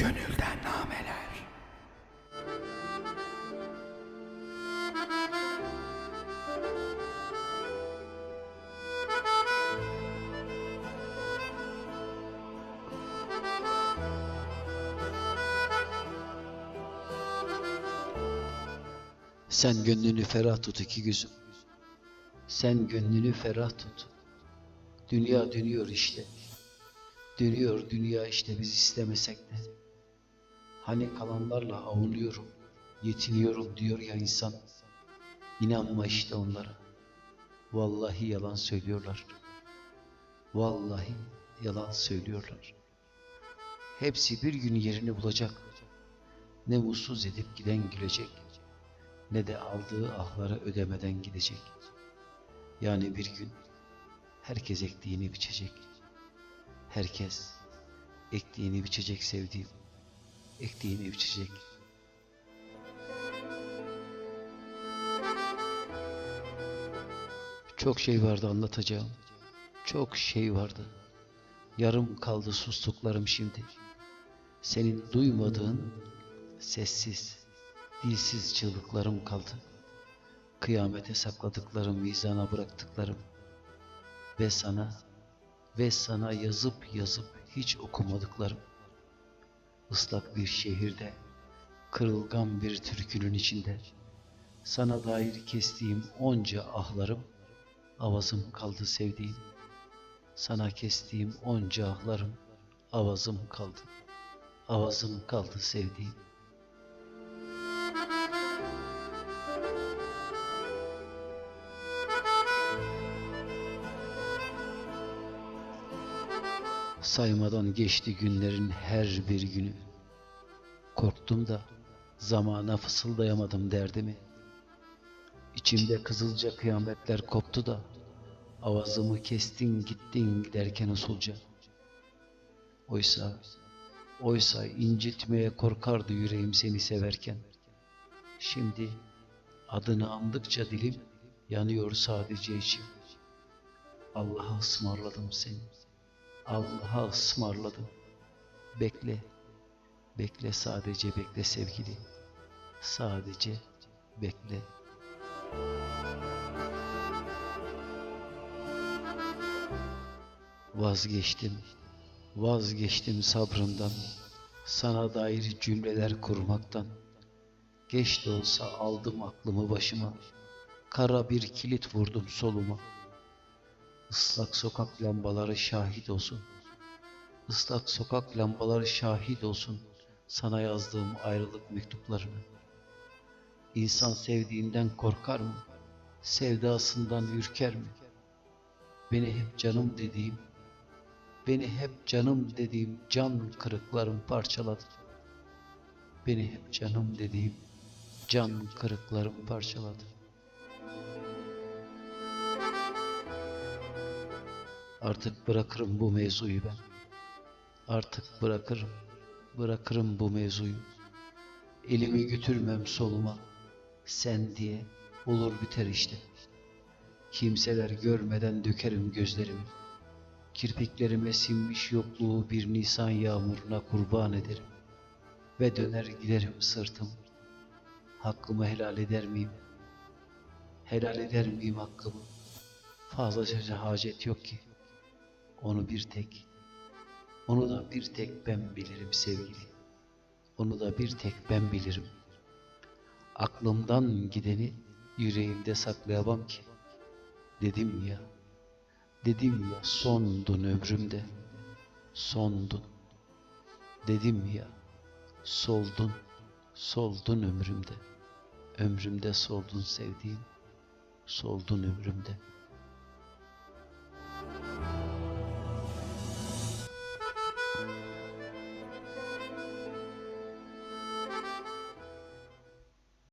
Gönülden nameler. Sen gönlünü ferah tut iki gözüm. Sen gönlünü ferah tut. Dünya dönüyor işte. Dönüyor dünya işte biz istemesek de. Hani kalanlarla avunuyorum, yetiniyorum diyor ya insan. İnanma işte onlara. Vallahi yalan söylüyorlar. Vallahi yalan söylüyorlar. Hepsi bir gün yerini bulacak. Ne mutsuz edip giden gülecek, ne de aldığı ahları ödemeden gidecek. Yani bir gün herkes ektiğini biçecek. Herkes ektiğini biçecek sevdiğim. Ektiğini biçecek. Çok şey vardı anlatacağım. Çok şey vardı. Yarım kaldı sustuklarım şimdi. Senin duymadığın sessiz, dilsiz çığlıklarım kaldı. Kıyamete sakladıklarım, mizana bıraktıklarım. Ve sana, ve sana yazıp yazıp hiç okumadıklarım. Islak bir şehirde, kırılgan bir türkünün içinde, sana dair kestiğim onca ahlarım, avazım kaldı sevdiğim. Sana kestiğim onca ahlarım, avazım kaldı. Avazım kaldı sevdiğim. Saymadan geçti günlerin her bir günü. Korktum da zamana fısıldayamadım derdimi. İçimde kızılca kıyametler koptu da avazımı kestin gittin giderken usulca. Oysa, oysa incitmeye korkardı yüreğim seni severken. Şimdi adını andıkça dilim yanıyor sadece içim. Allah'a ısmarladım seni. Allah'a ısmarladım. Bekle, bekle sadece bekle sevgili. Sadece bekle. Vazgeçtim, vazgeçtim sabrımdan, sana dair cümleler kurmaktan. Geç de olsa aldım aklımı başıma, kara bir kilit vurdum soluma. Islak sokak lambaları şahit olsun. Islak sokak lambaları şahit olsun sana yazdığım ayrılık mektuplarını. İnsan sevdiğinden korkar mı? Sevdasından ürker mi? Beni hep canım dediğim, beni hep canım dediğim can kırıklarım parçaladı. Beni hep canım dediğim can kırıklarım parçaladı. Artık bırakırım bu mevzuyu ben. Artık bırakırım, bırakırım bu mevzuyu. Elimi götürmem soluma. Sen diye olur biter işte. Kimseler görmeden dökerim gözlerimi. Kirpiklerime sinmiş yokluğu bir nisan yağmuruna kurban ederim. Ve döner giderim sırtım. Hakkımı helal eder miyim? Helal eder miyim hakkımı? Fazlaca hacet yok ki. Onu bir tek, onu da bir tek ben bilirim sevgili. Onu da bir tek ben bilirim. Aklımdan gideni yüreğimde saklayamam ki. Dedim ya, dedim ya sondun ömrümde, sondun. Dedim ya, soldun, soldun ömrümde. Ömrümde soldun sevdiğim, soldun ömrümde.